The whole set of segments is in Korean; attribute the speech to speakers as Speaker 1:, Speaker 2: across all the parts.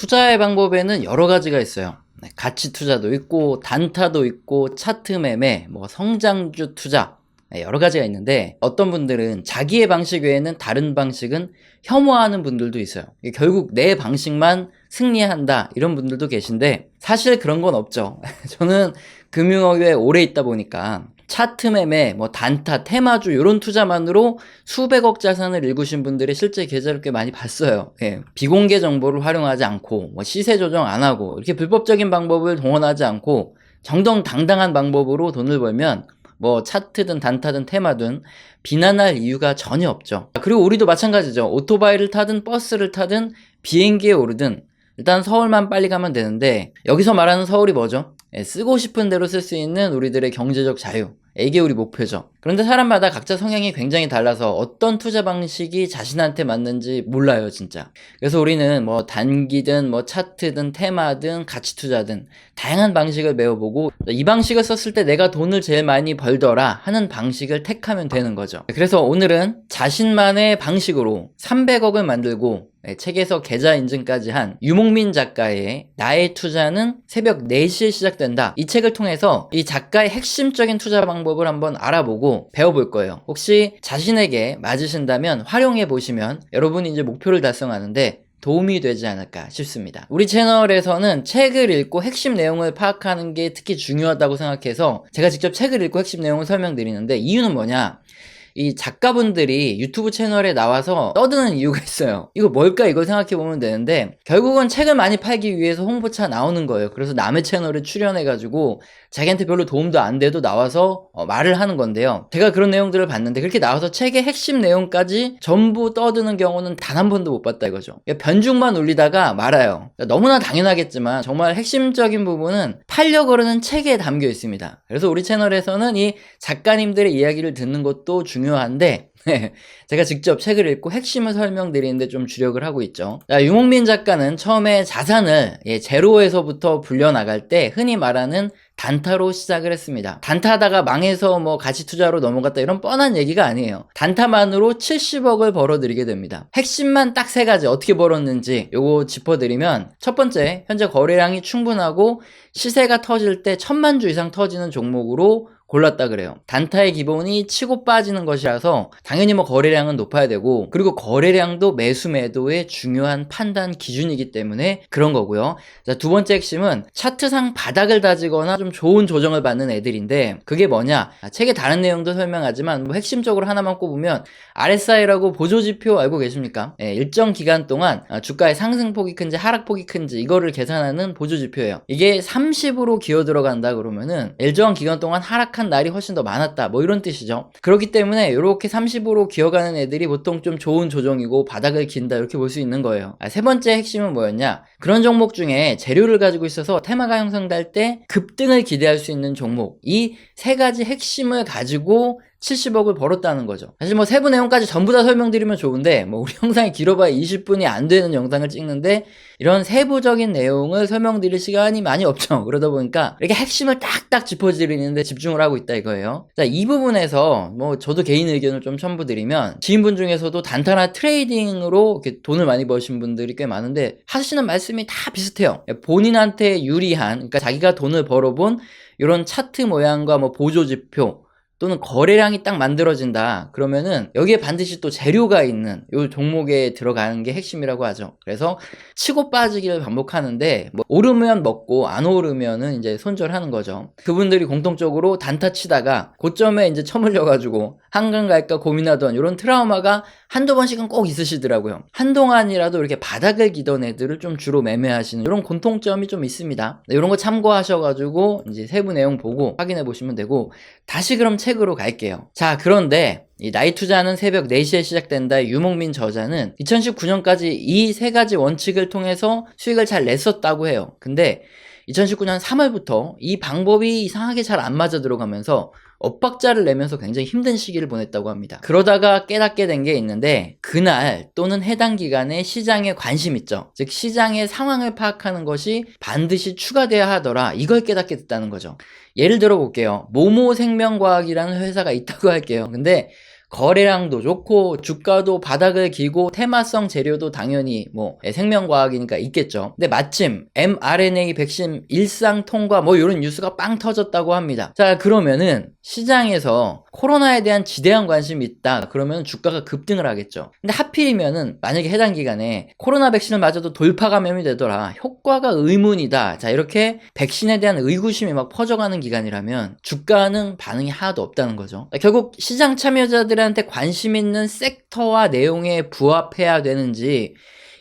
Speaker 1: 투자의 방법에는 여러 가지가 있어요. 네, 가치 투자도 있고 단타도 있고 차트 매매, 뭐 성장주 투자 네, 여러 가지가 있는데 어떤 분들은 자기의 방식 외에는 다른 방식은 혐오하는 분들도 있어요. 결국 내 방식만 승리한다 이런 분들도 계신데 사실 그런 건 없죠. 저는 금융업에 오래 있다 보니까 차트 매매, 뭐 단타, 테마주 이런 투자만으로 수백억 자산을 일구신 분들의 실제 계좌를 꽤 많이 봤어요. 예. 비공개 정보를 활용하지 않고 뭐 시세 조정 안 하고 이렇게 불법적인 방법을 동원하지 않고 정정당당한 방법으로 돈을 벌면 뭐 차트든 단타든 테마든 비난할 이유가 전혀 없죠. 그리고 우리도 마찬가지죠. 오토바이를 타든 버스를 타든 비행기에 오르든 일단 서울만 빨리 가면 되는데 여기서 말하는 서울이 뭐죠? 예, 쓰고 싶은 대로 쓸 수 있는 우리들의 경제적 자유. 이게 우리 목표죠. 그런데 사람마다 각자 성향이 굉장히 달라서 어떤 투자 방식이 자신한테 맞는지 몰라요, 진짜. 그래서 우리는 뭐 단기든 뭐 차트든 테마든 가치 투자든 다양한 방식을 배워보고 이 방식을 썼을 때 내가 돈을 제일 많이 벌더라 하는 방식을 택하면 되는 거죠. 그래서 오늘은 자신만의 방식으로 300억을 만들고 네, 책에서 계좌 인증까지 한 유목민 작가의 나의 투자는 새벽 4시에 시작된다. 이 책을 통해서 이 작가의 핵심적인 투자 방법을 한번 알아보고 배워볼 거예요. 혹시 자신에게 맞으신다면 활용해 보시면 여러분이 이제 목표를 달성하는데 도움이 되지 않을까 싶습니다. 우리 채널에서는 책을 읽고 핵심 내용을 파악하는 게 특히 중요하다고 생각해서 제가 직접 책을 읽고 핵심 내용을 설명드리는데 이유는 뭐냐? 이 작가분들이 유튜브 채널에 나와서 떠드는 이유가 있어요. 이거 뭘까 이걸 생각해 보면 되는데 결국은 책을 많이 팔기 위해서 홍보차 나오는 거예요. 그래서 남의 채널에 출연해가지고 자기한테 별로 도움도 안 돼도 나와서 어, 말을 하는 건데요. 제가 그런 내용들을 봤는데 그렇게 나와서 책의 핵심 내용까지 전부 떠드는 경우는 단 한 번도 못 봤다 이거죠. 그러니까 변죽만 올리다가 말아요. 그러니까 너무나 당연하겠지만 정말 핵심적인 부분은 팔려고 그러는 책에 담겨 있습니다. 그래서 우리 채널에서는 이 작가님들의 이야기를 듣는 것도 중요 한데 네, 제가 직접 책을 읽고 핵심을 설명드리는데 좀 주력을 하고 있죠. 자, 유목민 작가는 처음에 자산을 예, 제로에서부터 불려나갈 때 흔히 말하는 단타로 시작을 했습니다. 단타하다가 망해서 뭐 가치 투자로 넘어갔다 이런 뻔한 얘기가 아니에요. 단타만으로 70억을 벌어들이게 됩니다. 핵심만 딱 세 가지 어떻게 벌었는지 요거 짚어드리면 첫 번째 현재 거래량이 충분하고 시세가 터질 때 천만 주 이상 터지는 종목으로 골랐다 그래요. 단타의 기본이 치고 빠지는 것이라서 당연히 뭐 거래량은 높아야 되고 그리고 거래량도 매수 매도의 중요한 판단 기준이기 때문에 그런 거고요. 자, 두 번째 핵심은 차트상 바닥을 다지거나 좀 좋은 조정을 받는 애들인데 그게 뭐냐? 아, 책에 다른 내용도 설명하지만 뭐 핵심적으로 하나만 꼽으면 RSI라고 보조지표 알고 계십니까? 예, 일정 기간 동안 아, 주가의 상승폭이 큰지 하락폭이 큰지 이거를 계산하는 보조지표예요. 이게 30으로 기어 들어간다 그러면은 일정 기간 동안 하락 하락한 날이 훨씬 더 많았다. 뭐 이런 뜻이죠. 그렇기 때문에 이렇게 30으로 기어가는 애들이 보통 좀 좋은 조정이고 바닥을 긴다 이렇게 볼 수 있는 거예요. 아, 세 번째 핵심은 뭐였냐? 그런 종목 중에 재료를 가지고 있어서 테마가 형성될 때 급등을 기대할 수 있는 종목. 이 세 가지 핵심을 가지고 70억을 벌었다는 거죠. 사실 뭐 세부 내용까지 전부 다 설명드리면 좋은데 뭐 우리 영상이 길어봐야 20분이 안 되는 영상을 찍는데 이런 세부적인 내용을 설명드릴 시간이 많이 없죠. 그러다 보니까 이렇게 핵심을 딱딱 짚어드리는데 집중을 하고 있다 이거예요. 자, 이 부분에서 뭐 저도 개인 의견을 좀 첨부드리면 지인분 중에서도 단타나 트레이딩으로 돈을 많이 버신 분들이 꽤 많은데 하시는 말씀 이 다 비슷해요. 본인한테 유리한 그러니까 자기가 돈을 벌어본 이런 차트 모양과 뭐 보조 지표 또는 거래량이 딱 만들어진다. 그러면은 여기에 반드시 또 재료가 있는 요 종목에 들어가는 게 핵심이라고 하죠. 그래서 치고 빠지기를 반복하는데 뭐 오르면 먹고 안 오르면은 이제 손절하는 거죠. 그분들이 공통적으로 단타 치다가 고점에 이제 처물려 가지고 한강 갈까 고민하던 이런 트라우마가 한두 번씩은 꼭 있으시더라고요. 한동안이라도 이렇게 바닥을 기던 애들을 좀 주로 매매하시는 이런 공통점이 좀 있습니다. 이런 거 참고하셔가지고 이제 세부 내용 보고 확인해 보시면 되고 다시 그럼 책으로 갈게요. 자, 그런데 이 나이 투자는 새벽 4시에 시작된다 유목민 저자는 2019년까지 이 세 가지 원칙을 통해서 수익을 잘 냈었다고 해요. 근데 2019년 3월부터 이 방법이 이상하게 잘 안 맞아 들어가면서 엇박자를 내면서 굉장히 힘든 시기를 보냈다고 합니다. 그러다가 깨닫게 된 게 있는데 그날 또는 해당 기간에 시장에 관심 있죠. 즉 시장의 상황을 파악하는 것이 반드시 추가돼야 하더라. 이걸 깨닫게 됐다는 거죠. 예를 들어 볼게요. 모모 생명과학이라는 회사가 있다고 할게요. 근데 거래량도 좋고 주가도 바닥을 기고 테마성 재료도 당연히 뭐 예, 생명과학이니까 있겠죠. 근데 마침 mRNA 백신 일상 통과 뭐 이런 뉴스가 빵 터졌다고 합니다. 자 그러면은 시장에서 코로나에 대한 지대한 관심이 있다. 그러면 주가가 급등을 하겠죠. 근데 하필이면은 만약에 해당 기간에 코로나 백신을 맞아도 돌파 감염이 되더라. 효과가 의문이다. 자, 이렇게 백신에 대한 의구심이 막 퍼져가는 기간이라면 주가는 반응이 하나도 없다는 거죠. 결국 시장 참여자들 한테 관심 있는 섹터와 내용에 부합해야 되는지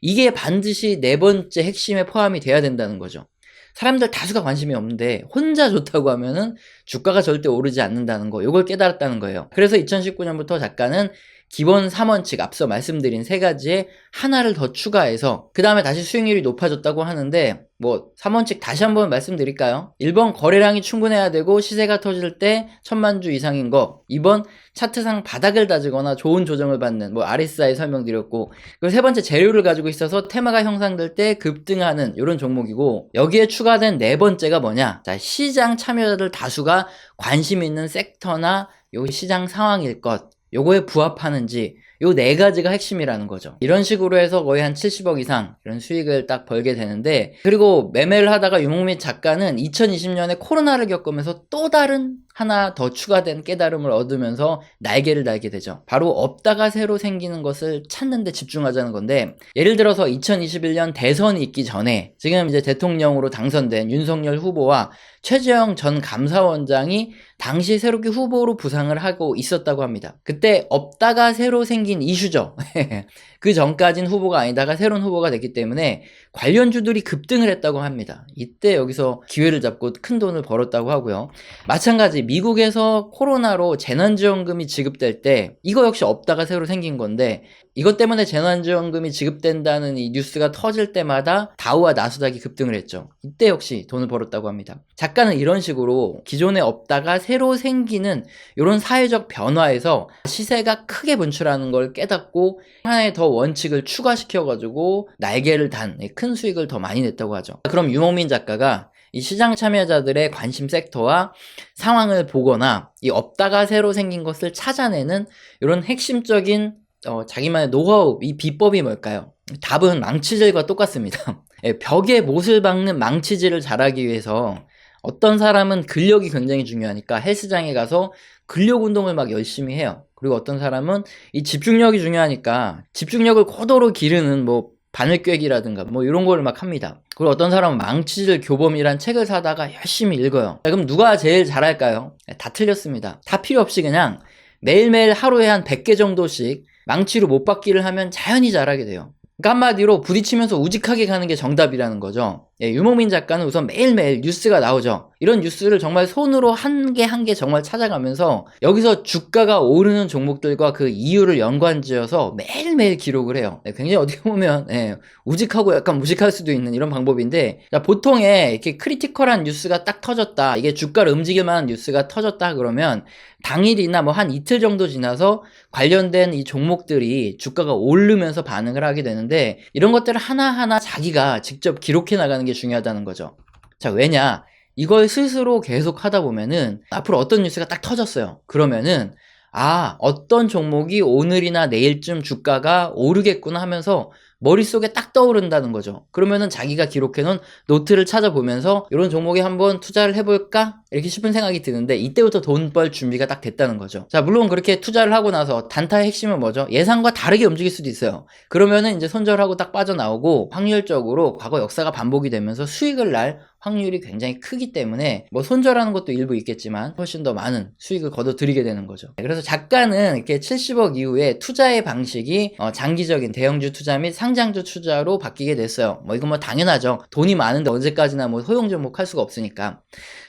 Speaker 1: 이게 반드시 네 번째 핵심에 포함이 돼야 된다는 거죠. 사람들 다수가 관심이 없는데 혼자 좋다고 하면은 주가가 절대 오르지 않는다는 거, 이걸 깨달았다는 거예요. 그래서 2019년부터 작가는 기본 3원칙 앞서 말씀드린 세 가지에 하나를 더 추가해서 그 다음에 다시 수익률이 높아졌다고 하는데 뭐 3원칙 다시 한번 말씀드릴까요? 1번 거래량이 충분해야 되고 시세가 터질 때 천만 주 이상인 거 2번 차트상 바닥을 다지거나 좋은 조정을 받는 뭐 RSI 설명드렸고 그리고 세 번째 재료를 가지고 있어서 테마가 형성될 때 급등하는 이런 종목이고 여기에 추가된 네 번째가 뭐냐 자 시장 참여자들 다수가 관심 있는 섹터나 요 시장 상황일 것 요거에 부합하는지 요 네 가지가 핵심이라는 거죠. 이런 식으로 해서 거의 한 70억 이상 이런 수익을 딱 벌게 되는데 그리고 매매를 하다가 유목민 작가는 2020년에 코로나를 겪으면서 또 다른 하나 더 추가된 깨달음을 얻으면서 날개를 달게 되죠. 바로 없다가 새로 생기는 것을 찾는 데 집중하자는 건데 예를 들어서 2021년 대선이 있기 전에 지금 이제 대통령으로 당선된 윤석열 후보와 최재형 전 감사원장이 당시 새롭게 후보로 부상을 하고 있었다고 합니다. 그때 없다가 새로 생긴 이슈죠. 그 전까진 후보가 아니다가 새로운 후보가 됐기 때문에 관련주들이 급등을 했다고 합니다. 이때 여기서 기회를 잡고 큰 돈을 벌었다고 하고요. 마찬가지 미국에서 코로나로 재난지원금이 지급될 때 이거 역시 없다가 새로 생긴 건데 이것 때문에 재난지원금이 지급된다는 이 뉴스가 터질 때마다 다우와 나스닥이 급등을 했죠. 이때 역시 돈을 벌었다고 합니다. 작가는 이런 식으로 기존에 없다가 새로 생기는 이런 사회적 변화에서 시세가 크게 분출하는 걸 깨닫고 하나의 더 원칙을 추가시켜가지고 날개를 단 큰 수익을 더 많이 냈다고 하죠. 그럼 유목민 작가가 이 시장 참여자들의 관심 섹터와 상황을 보거나 이 없다가 새로 생긴 것을 찾아내는 이런 핵심적인 어, 자기만의 노하우, 이 비법이 뭘까요? 답은 망치질과 똑같습니다. 예, 벽에 못을 박는 망치질을 잘하기 위해서 어떤 사람은 근력이 굉장히 중요하니까 헬스장에 가서 근력 운동을 막 열심히 해요. 그리고 어떤 사람은 이 집중력이 중요하니까 집중력을 고도로 기르는 뭐 바늘꿰기라든가 뭐 이런 거를 막 합니다. 그리고 어떤 사람은 망치질 교범이란 책을 사다가 열심히 읽어요. 그럼 누가 제일 잘할까요? 네, 다 틀렸습니다. 다 필요 없이 그냥 매일매일 하루에 한 100개 정도씩 망치로 못 받기를 하면 자연히 잘하게 돼요. 그러니까 한마디로 부딪히면서 우직하게 가는 게 정답이라는 거죠. 예, 유목민 작가는 우선 매일매일 뉴스가 나오죠. 이런 뉴스를 정말 손으로 한개 한 개 정말 찾아가면서 여기서 주가가 오르는 종목들과 그 이유를 연관지어서 매일매일 기록을 해요. 네, 굉장히 어떻게 보면 예, 우직하고 약간 무식할 수도 있는 이런 방법인데 보통에 이렇게 크리티컬한 뉴스가 딱 터졌다. 이게 주가를 움직일 만한 뉴스가 터졌다 그러면 당일이나 뭐 한 이틀 정도 지나서 관련된 이 종목들이 주가가 오르면서 반응을 하게 되는데 이런 것들을 하나하나 자기가 직접 기록해 나가는 게 중요하다는 거죠. 자, 왜냐? 이걸 스스로 계속 하다 보면은 앞으로 어떤 뉴스가 딱 터졌어요. 그러면은 아, 어떤 종목이 오늘이나 내일쯤 주가가 오르겠구나 하면서 머릿속에 딱 떠오른다는 거죠. 그러면은 자기가 기록해놓은 노트를 찾아보면서 이런 종목에 한번 투자를 해볼까? 이렇게 싶은 생각이 드는데 이때부터 돈 벌 준비가 딱 됐다는 거죠. 자, 물론 그렇게 투자를 하고 나서 단타의 핵심은 뭐죠? 예상과 다르게 움직일 수도 있어요. 그러면은 이제 손절하고 딱 빠져나오고 확률적으로 과거 역사가 반복이 되면서 수익을 날 확률이 굉장히 크기 때문에 뭐 손절하는 것도 일부 있겠지만 훨씬 더 많은 수익을 거둬들이게 되는 거죠. 그래서 작가는 이렇게 70억 이후에 투자의 방식이 어 장기적인 대형주 투자 및 상장주 투자로 바뀌게 됐어요. 뭐 이건 뭐 당연하죠. 돈이 많은데 언제까지나 뭐 소형 종목 할 수가 없으니까.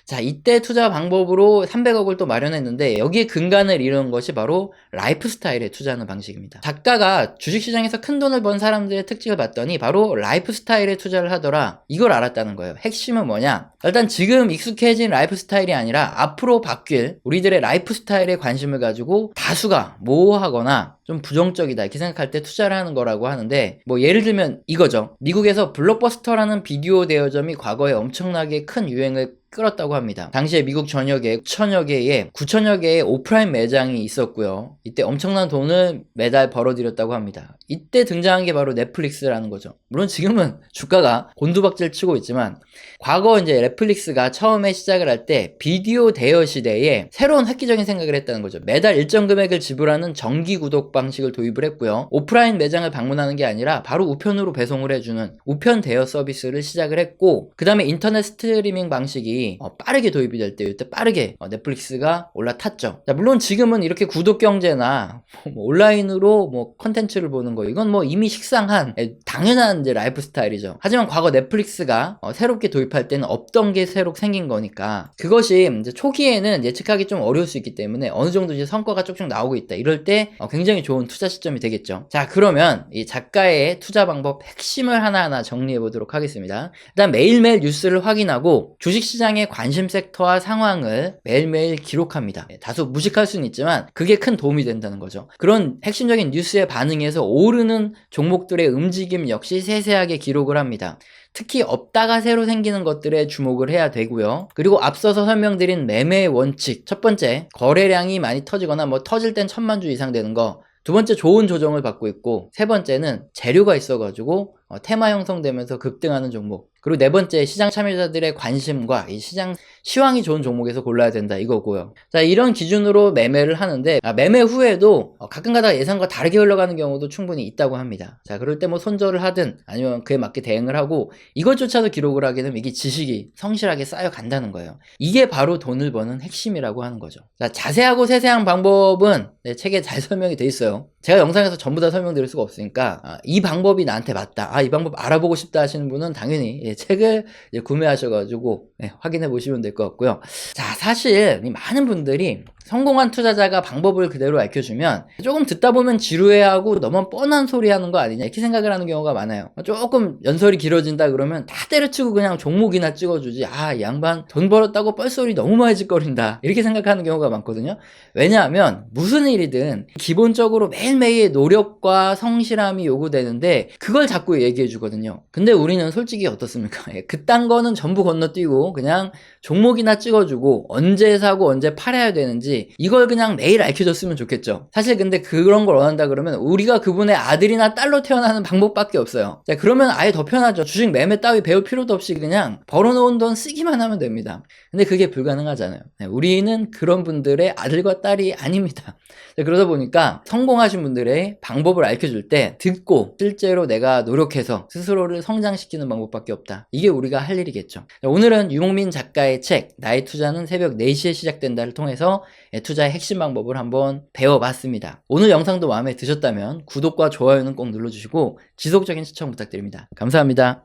Speaker 1: 자, 이때 투자 방법으로 300억을 또 마련했는데 여기에 근간을 이룬 것이 바로 라이프 스타일에 투자하는 방식입니다. 작가가 주식시장에서 큰 돈을 번 사람들의 특징을 봤더니 바로 라이프 스타일에 투자를 하더라. 이걸 알았다는 거예요. 핵심은 뭐냐? 일단 지금 익숙해진 라이프 스타일이 아니라 앞으로 바뀔 우리들의 라이프 스타일에 관심을 가지고 다수가 모호하거나 좀 부정적이다 이렇게 생각할 때 투자를 하는 거라고 하는데 뭐 예를 들면 이거죠. 미국에서 블록버스터라는 비디오 대여점이 과거에 엄청나게 큰 유행을 끌었다고 합니다. 당시에 미국 전역에 9천여 개의 9천여 개의 오프라인 매장이 있었고요. 이때 엄청난 돈을 매달 벌어들였다고 합니다. 이때 등장한 게 바로 넷플릭스라는 거죠. 물론 지금은 주가가 곤두박질 치고 있지만 과거 이제 넷플릭스가 처음에 시작을 할 때 비디오 대여 시대에 새로운 획기적인 생각을 했다는 거죠. 매달 일정 금액을 지불하는 정기 구독 방식을 도입을 했고요. 오프라인 매장을 방문하는 게 아니라 바로 우편으로 배송을 해주는 우편 대여 서비스를 시작을 했고 그 다음에 인터넷 스트리밍 방식이 어, 빠르게 도입이 될 때 이때 빠르게 어, 넷플릭스가 올라탔죠. 자, 물론 지금은 이렇게 구독 경제나 뭐 온라인으로 뭐 컨텐츠를 보는 거 이건 뭐 이미 식상한 에, 당연한 이제 라이프 스타일이죠. 하지만 과거 넷플릭스가 어, 새롭게 도입할 때는 없던 게 새로 생긴 거니까 그것이 이제 초기에는 예측하기 좀 어려울 수 있기 때문에 어느 정도 이제 성과가 쭉쭉 나오고 있다. 이럴 때 어, 굉장히 좋은 투자 시점이 되겠죠. 자, 그러면 이 작가의 투자 방법 핵심을 하나하나 정리해 보도록 하겠습니다. 일단 매일매일 뉴스를 확인하고 주식시장의 관심 섹터와 상황을 매일매일 기록합니다. 예, 다소 무식할 수는 있지만 그게 큰 도움이 된다는 거죠. 그런 핵심적인 뉴스에 반응해서 오르는 종목들의 움직임 역시 세세하게 기록을 합니다. 특히 없다가 새로 생기는 것들에 주목을 해야 되고요. 그리고 앞서서 설명드린 매매의 원칙. 첫 번째, 거래량이 많이 터지거나 뭐 터질 땐 천만 주 이상 되는 거. 두 번째, 좋은 조정을 받고 있고, 세 번째는 재료가 있어가지고, 어, 테마 형성되면서 급등하는 종목. 그리고 네 번째, 시장 참여자들의 관심과 이 시장 시황이 좋은 종목에서 골라야 된다 이거고요. 자, 이런 기준으로 매매를 하는데, 아, 매매 후에도 어, 가끔 가다가 예상과 다르게 흘러가는 경우도 충분히 있다고 합니다. 자, 그럴 때 뭐 손절을 하든 아니면 그에 맞게 대응을 하고 이것조차도 기록을 하게 되면 이게 지식이 성실하게 쌓여 간다는 거예요. 이게 바로 돈을 버는 핵심이라고 하는 거죠. 자, 자세하고 세세한 방법은 내 책에 잘 설명이 돼 있어요. 제가 영상에서 전부 다 설명드릴 수가 없으니까 아, 이 방법이 나한테 맞다. 아, 이 방법 알아보고 싶다 하시는 분은 당연히 예, 책을 구매하셔가지고 예, 확인해 보시면 될 것 같고요. 자, 사실 이 많은 분들이 성공한 투자자가 방법을 그대로 알려주면 조금 듣다 보면 지루해하고 너무 뻔한 소리 하는 거 아니냐 이렇게 생각을 하는 경우가 많아요. 조금 연설이 길어진다 그러면 다 때려치고 그냥 종목이나 찍어주지. 아, 이 양반 돈 벌었다고 뻘소리 너무 많이 짓거린다. 이렇게 생각하는 경우가 많거든요. 왜냐하면 무슨 일이든 기본적으로 매일매일 노력과 성실함이 요구되는데 그걸 자꾸 얘기해 주거든요. 근데 우리는 솔직히 어떻습니까? 예, 그딴 거는 전부 건너뛰고 그냥 종목이나 찍어주고 언제 사고 언제 팔아야 되는지 이걸 그냥 매일 알려줬으면 좋겠죠. 사실 근데 그런 걸 원한다 그러면 우리가 그분의 아들이나 딸로 태어나는 방법밖에 없어요. 자, 그러면 아예 더 편하죠. 주식 매매 따위 배울 필요도 없이 그냥 벌어놓은 돈 쓰기만 하면 됩니다. 근데 그게 불가능하잖아요. 네, 우리는 그런 분들의 아들과 딸이 아닙니다. 자, 그러다 보니까 성공하신 분들의 방법을 알려줄 때 듣고 실제로 내가 노력해서 스스로를 성장시키는 방법밖에 없다. 이게 우리가 할 일이겠죠. 자, 오늘은 유목민 작가의 책 나의 투자는 새벽 4시에 시작된다를 통해서 예, 투자의 핵심 방법을 한번 배워봤습니다. 오늘 영상도 마음에 드셨다면 구독과 좋아요는 꼭 눌러주시고 지속적인 시청 부탁드립니다. 감사합니다.